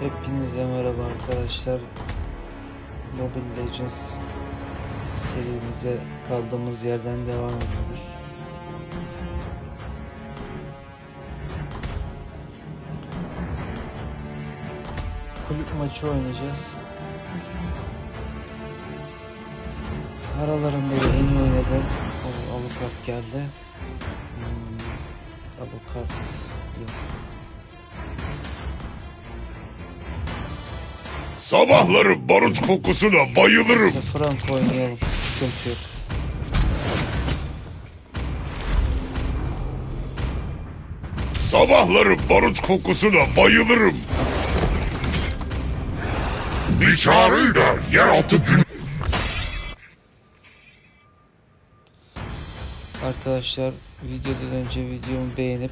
Hepinize merhaba arkadaşlar. Mobile Legends serimize kaldığımız yerden devam ediyoruz. Kulüp maçı oynayacağız. Aralarında da en iyi oynadım. O avukat geldi. Hmm, avukat yok. Sabahları barut kokusuna bayılırım. Neyse Frank oynayalım. Sıkıntı yok. Sabahları barut kokusuna bayılırım. Bir çağrıyla yeraltı gün... Arkadaşlar videodan önce videomu beğenip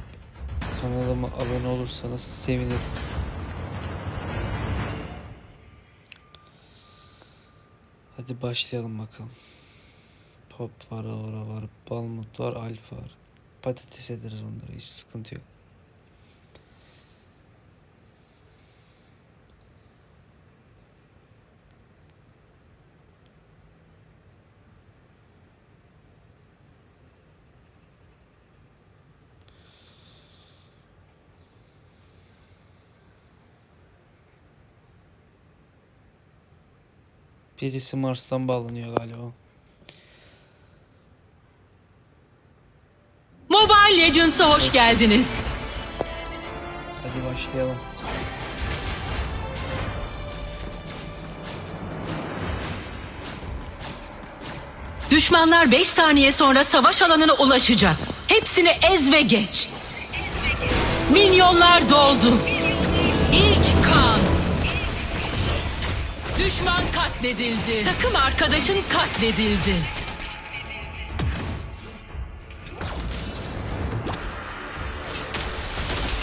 kanalıma abone olursanız sevinirim. Hadi başlayalım bakalım. Pop var, Aura var, Balmut var, Alfa var. Patates ederiz onları hiç sıkıntı yok. Birisi Mars'tan bağlanıyor galiba. Mobile Legends'a hoş geldiniz. Hadi başlayalım. Düşmanlar 5 saniye sonra savaş alanına ulaşacak. Hepsini ez ve geç. Minyonlar doldu. Düşman katledildi. Takım arkadaşın katledildi.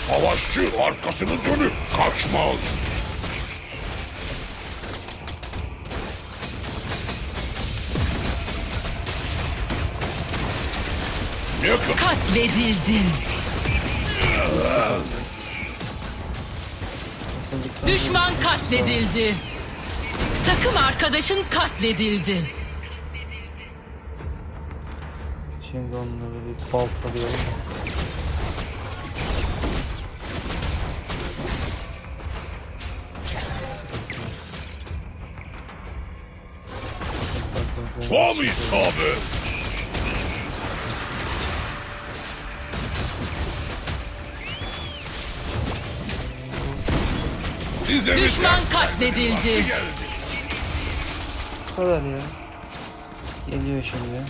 Savaşçı arkasını dönüp kaçmaz. Kadar Katledildin. Düşman katledildi. Takım arkadaşın katledildi. Şimdi onları bir baltalayalım. tam isabet. Size Düşman katledildi. Kadar ya. Geliyor şimdi.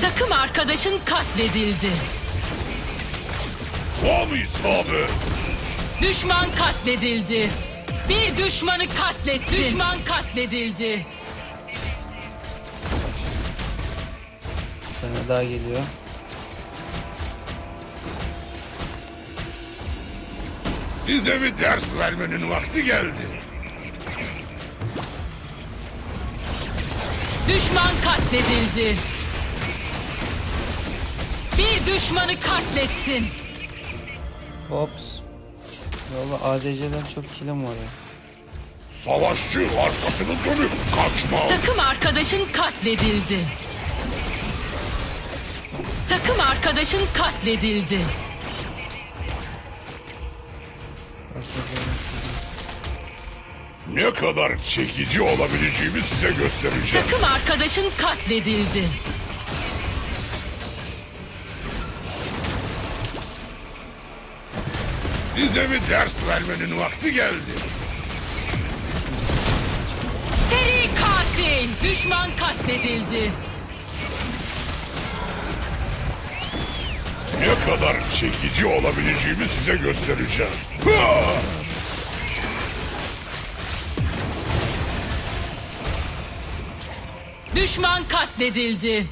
Takım arkadaşın katledildi. Tam isabet. Düşman katledildi. Bir düşmanı katletti. Düşman katledildi. Bir tane daha geliyor. Size bir ders vermenin vakti geldi. Düşman katledildi. Bir düşmanı katlettin. Ops. Valla ADC'den çok kilim var ya. Savaşçı arkasını dönüp kaçmaz. Takım arkadaşın katledildi. Takım arkadaşın katledildi. Ne kadar çekici olabileceğimi size göstereceğim. Takım arkadaşın katledildi. Size bir ders vermenin vakti geldi. Seri katil. Düşman katledildi. Ne kadar çekici olabileceğimi size göstereceğim. Ha! Düşman katledildi.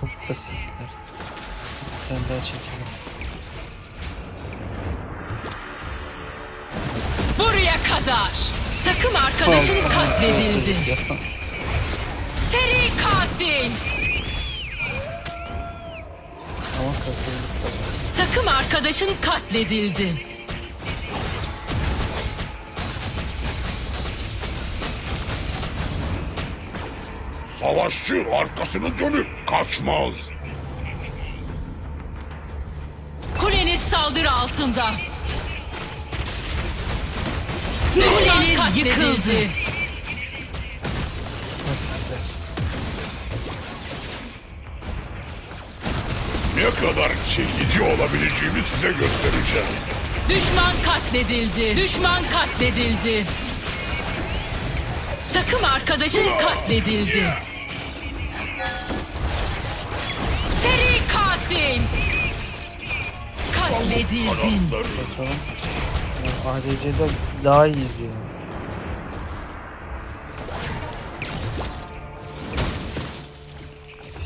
Çok basitler. Bir tane daha çekelim. Buraya kadar. Takım arkadaşın katledildi. Seri katil. Tamam, Takım arkadaşın katledildi. Savaşçı arkasını dönüp kaçmaz. Kuleniz saldırı altında. Kuleniz yıkıldı. Ne kadar çekici olabileceğimi size göstereceğim. Düşman katledildi. Düşman katledildi. Takım arkadaşın katledildi. Seri katil. Katledildin. Bakalım. Ya, ADC'de daha iyiyiz ya.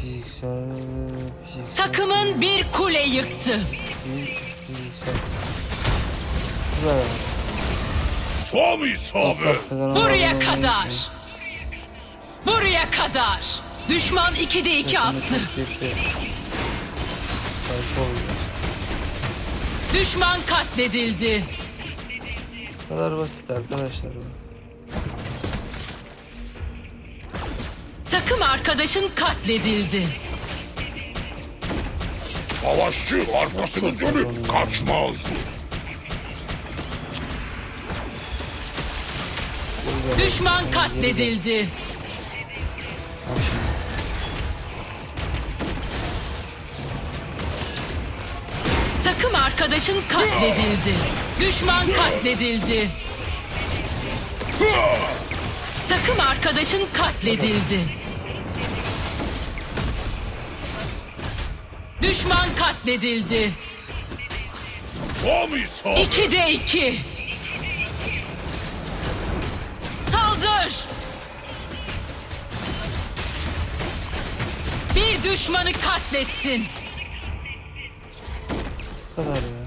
Fiziksel, fiziksel, Takımın bir kule yıktı. fiziksel. Güzel. Tam isabet. Buraya kadar. Buraya kadar. Düşman 2'de 2 Takımı attı. Düşman katledildi. Bu kadar basit arkadaşlar. bu. Takım arkadaşın katledildi. Savaşçı arkasını dönüp kaçmaz. Düşman katledildi. Takım arkadaşın katledildi. Düşman katledildi. Takım arkadaşın katledildi. Düşman katledildi. İsabet. 2'de 2. Saldır. Bir düşmanı katlettin. Kadar ya.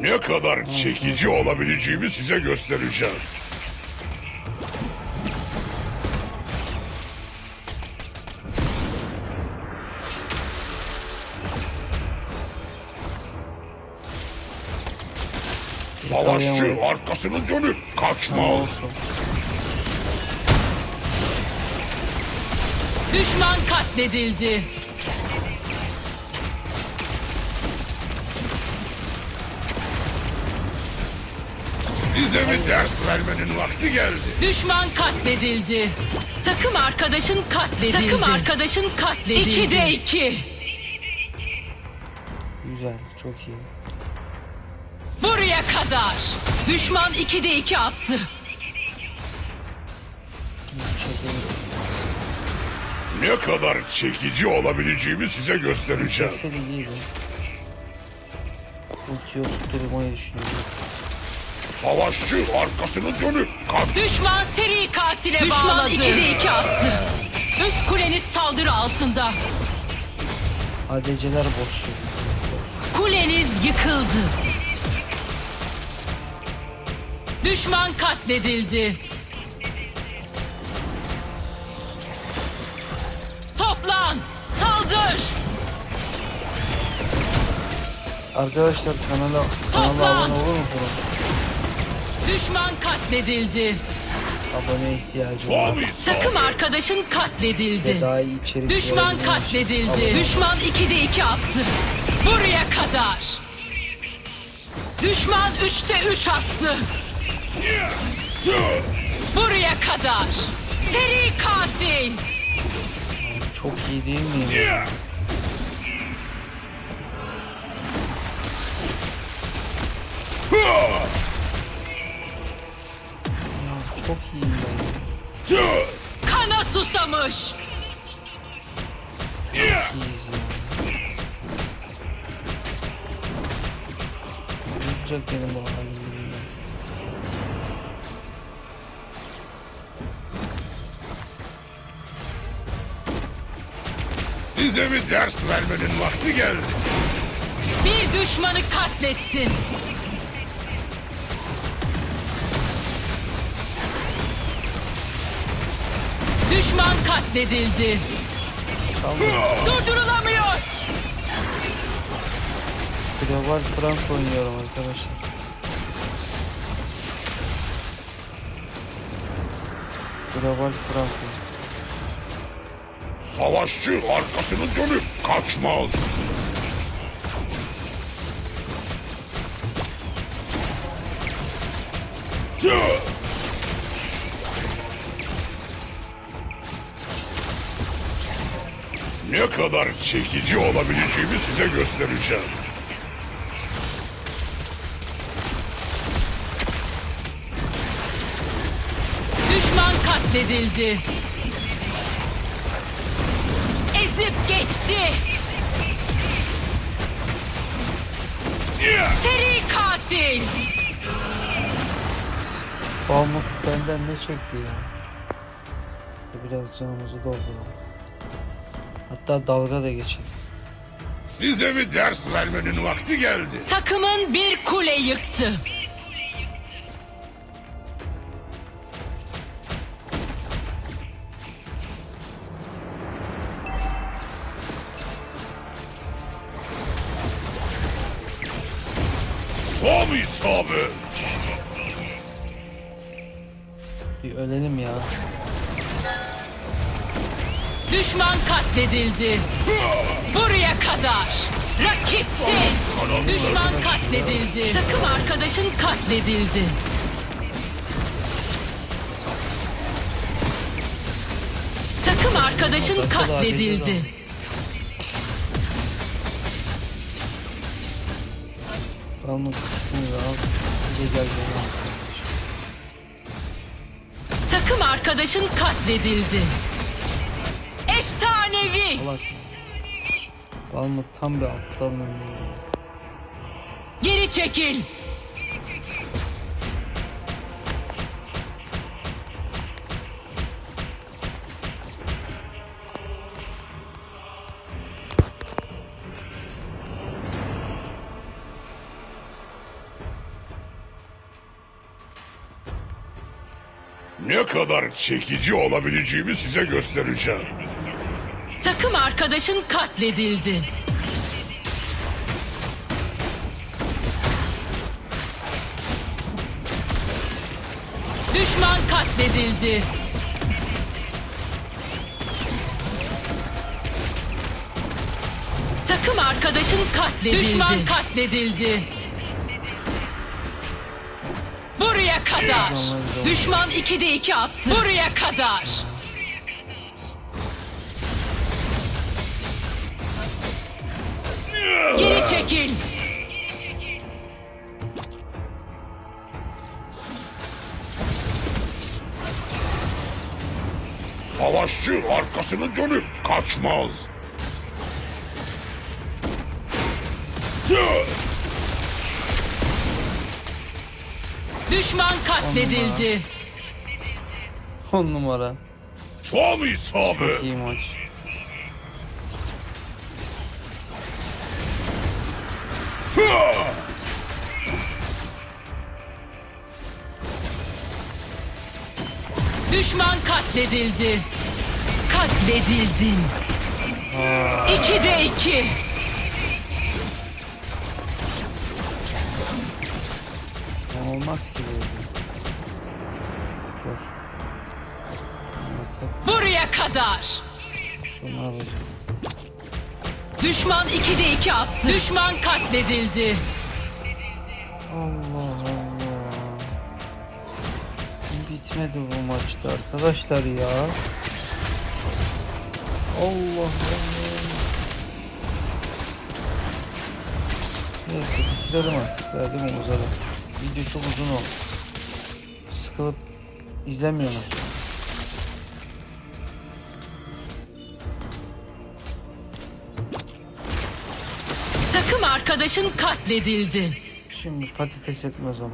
Ne kadar çekici olabileceğimi size göstereceğim. Savaşçı arkasını dönüp kaçmaz. Düşman katledildi. Size bir ders vermenin vakti geldi. Düşman katledildi. Takım arkadaşın katledildi. Takım arkadaşın katledildi. 2'de 2. Güzel. Çok iyi. Buraya kadar. Düşman 2'de 2 attı. Çekelim. Ne kadar çekici olabileceğimi size göstereceğim. Seri iyiydi. Ultiyi oturtturmayı düşünüyorum. Savaşçı arkasını dönüp kaç. Düşman seri katile Düşman bağladı. Düşman 2'de 2 attı. Üst kuleniz saldırı altında. ADC'ler boş. şu. Kuleniz yıkıldı. Düşman katledildi. Toplan! Saldır! Arkadaşlar kanala kanala Toplan! abone olur musunuz? Düşman katledildi. Abone ihtiyacım var. Takım arkadaşın katledildi. daha iyi içerik Düşman katledildi. abone- Düşman 2'de 2 attı. Buraya kadar. Düşman 3'te 3 attı. Buraya kadar. Seri katil. Çok iyi değil mi? Ya. Yutacak benim bu halim. ya. Size bir ders vermenin vakti geldi. Bir düşmanı katlettin. Düşman katledildi. Durdurulamıyor. Global Frank oynuyorum arkadaşlar. Global Frank. Savaşçı arkasını dönüp kaçmaz. Tüh! Kadar çekici olabileceğimi size göstereceğim. Düşman katledildi. Ezip geçti. Seri katil. Pamuk benden ne çekti ya? Biraz canımızı dolduralım. Hatta dalga da geçelim. Size bir ders vermenin vakti geldi. Takımın bir kule yıktı. Tam isabet. Bir ölelim ya. Düşman katledildi. Buraya kadar. Rakipsiz. Düşman katledildi. Takım arkadaşın katledildi. Takım arkadaşın katledildi. İkisini de al. Gel. Takım arkadaşın katledildi. Efsanevi. Salak. Pamuk tam bir aptalın önüne Geri çekil. Ne kadar çekici olabileceğimi size göstereceğim. Takım arkadaşın katledildi. Düşman katledildi. Takım arkadaşın katledildi. Düşman katledildi. Buraya kadar. Düşman 2'de 2 attı. Buraya kadar. Geri çekil. Savaşçı arkasını dönüp kaçmaz. Düşman katledildi. 10 numara. Tam isabet. İyi maç. Düşman katledildi. Katledildin. İki de iki. Olmaz ki Buraya kadar. bunu alacağım. Düşman 2'de 2 attı. Düşman katledildi. Allah Allah. Bitmedi bu maçta arkadaşlar ya. Allah Allah. Neyse bitirelim artık. Verdim uzadı. Video çok uzun oldu. Sıkılıp izlemiyorlar. Takım arkadaşın katledildi. Şimdi patates etmez onlar.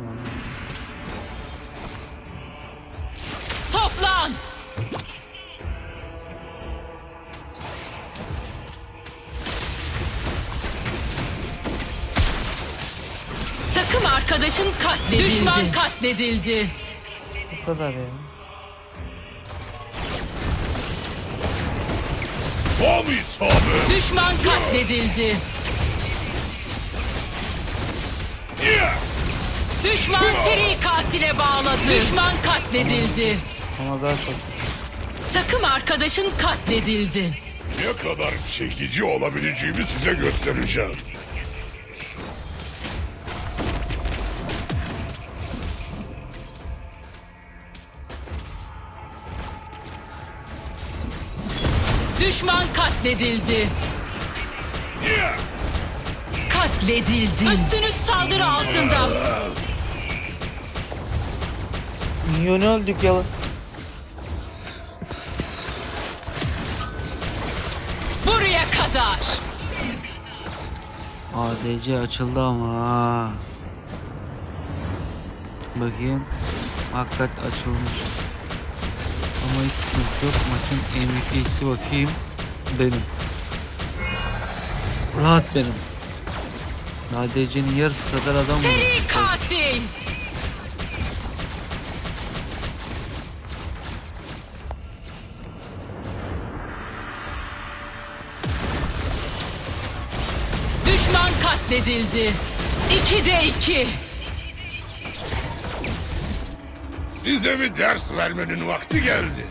Toplan. Takım arkadaşın katledildi. Düşman katledildi. Bu kadar ya. Tam isabet. Düşman katledildi. Düşman seri katile bağladı. Düşman katledildi. Ama daha çok. Takım arkadaşın katledildi. Ne kadar çekici olabileceğimi size göstereceğim. Düşman katledildi. Ya! Katledildi. Üstünüz saldırı altında. Minyonu öldük ya. Buraya kadar. ADC açıldı ama ha. Bakayım. Hakikat açılmış. Ama hiç sıkıntı yok. Maçın MVP'si bakayım. Benim. Rahat benim. ADC'nin yarısı kadar adam var. Seri katil. Düşman katledildi. İkide iki. Size bir ders vermenin vakti geldi.